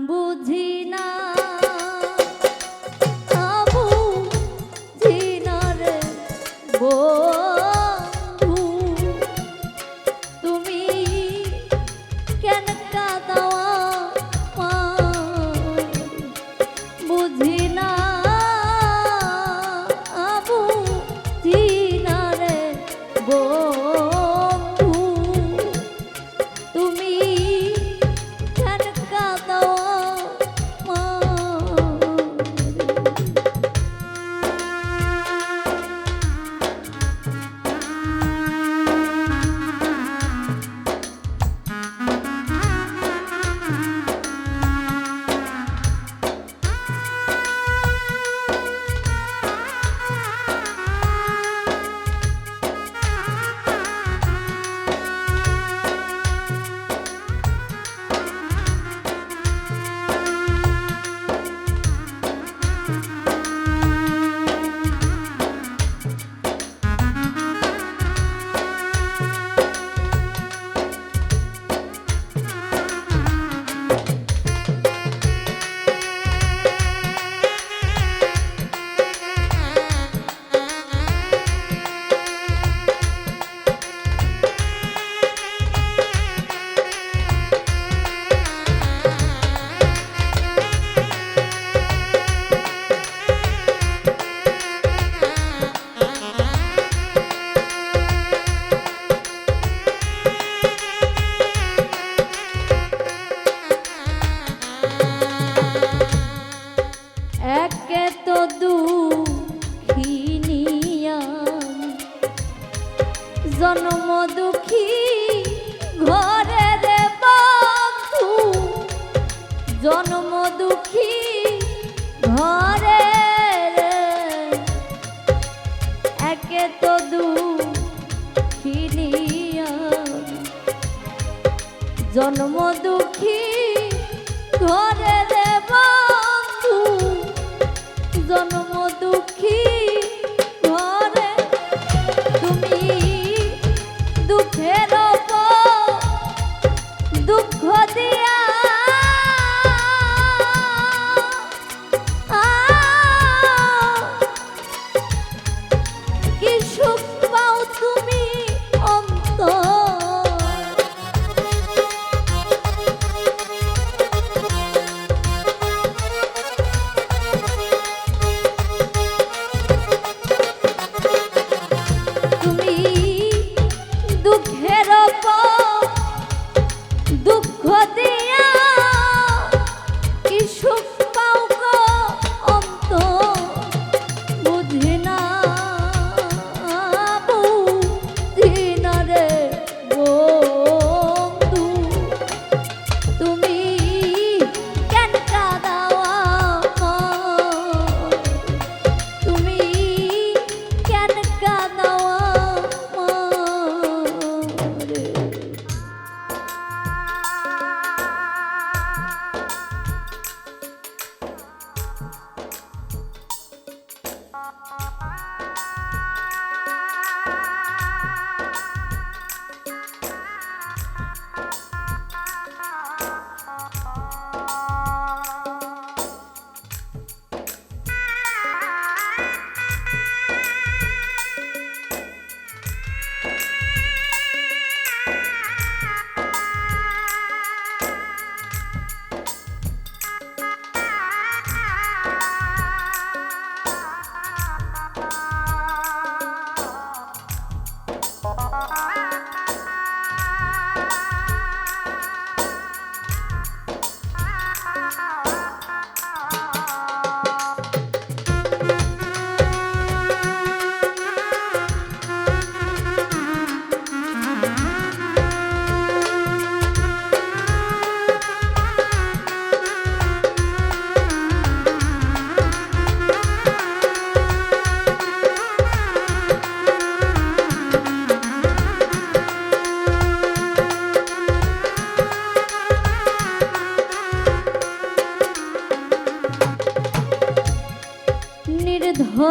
বুঝি না। এত দুঃখিনিয়া জন্ম দুঃখী ঘরে দেব জন্ম দুঃখী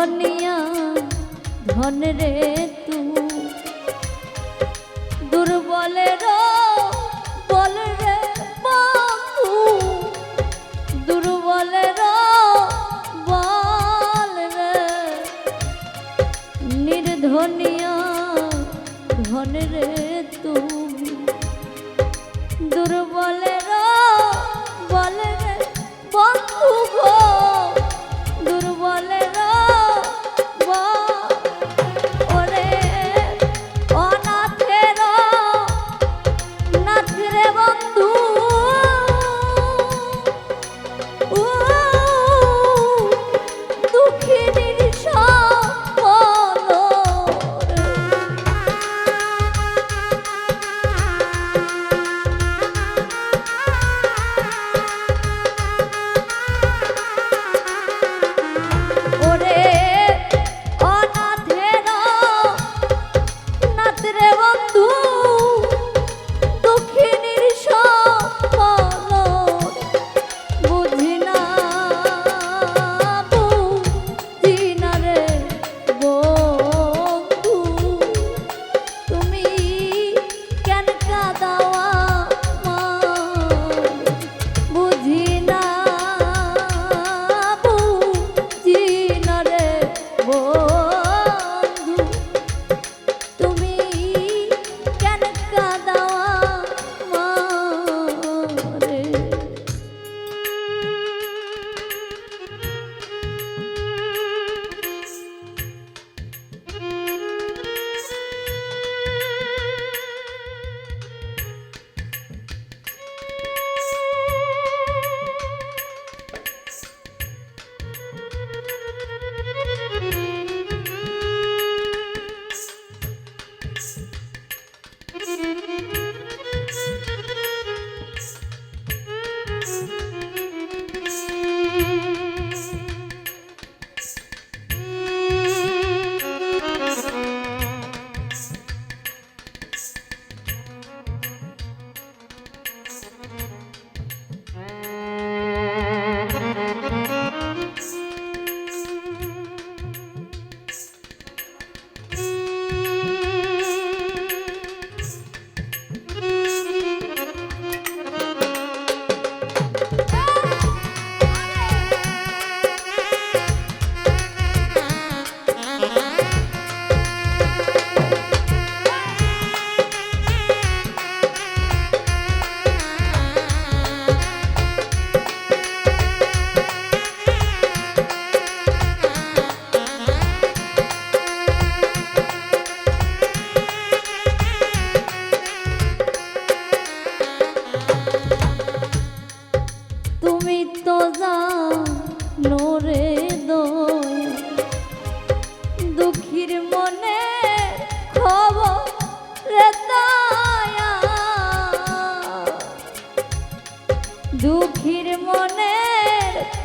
ধনিয়া, ধন রে তু। দুর্বলের বল রে বন্ধু দুর্বলের বল রে। নির্ধনিয়া, ধন রে তু।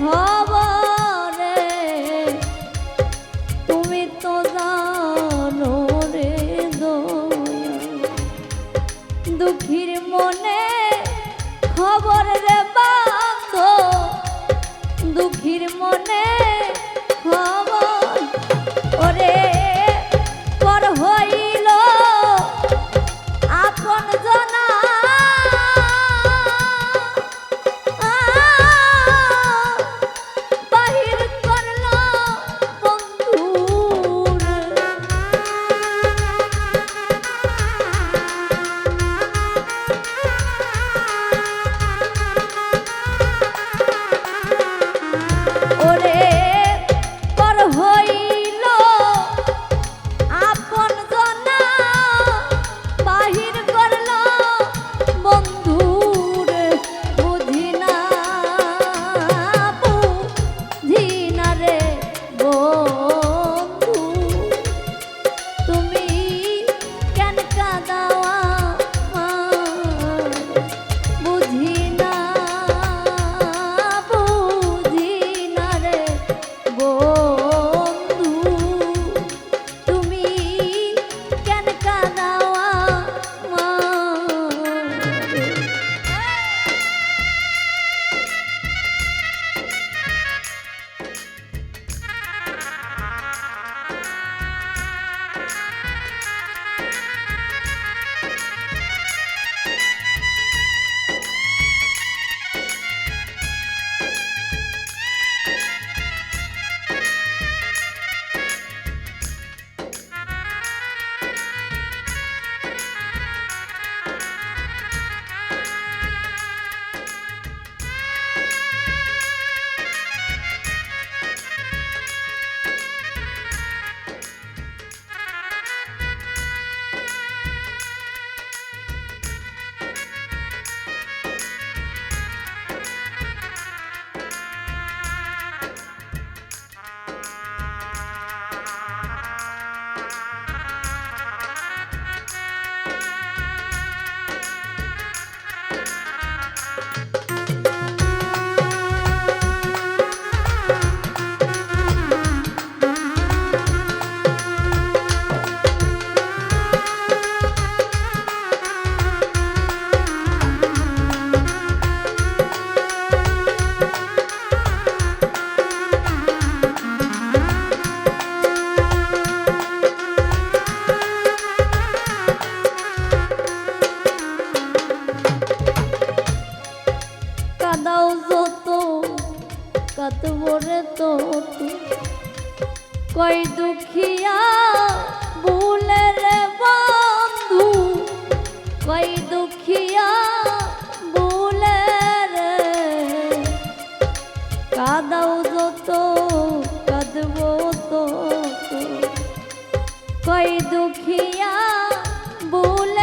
Oh সাত বরে তো কই দুখিয়া ভুলে রে বন্ধু। কই দুখিয়া ভুলে রে। কাদাও যত, কাদবো তো কই দুখিয়া ভুলে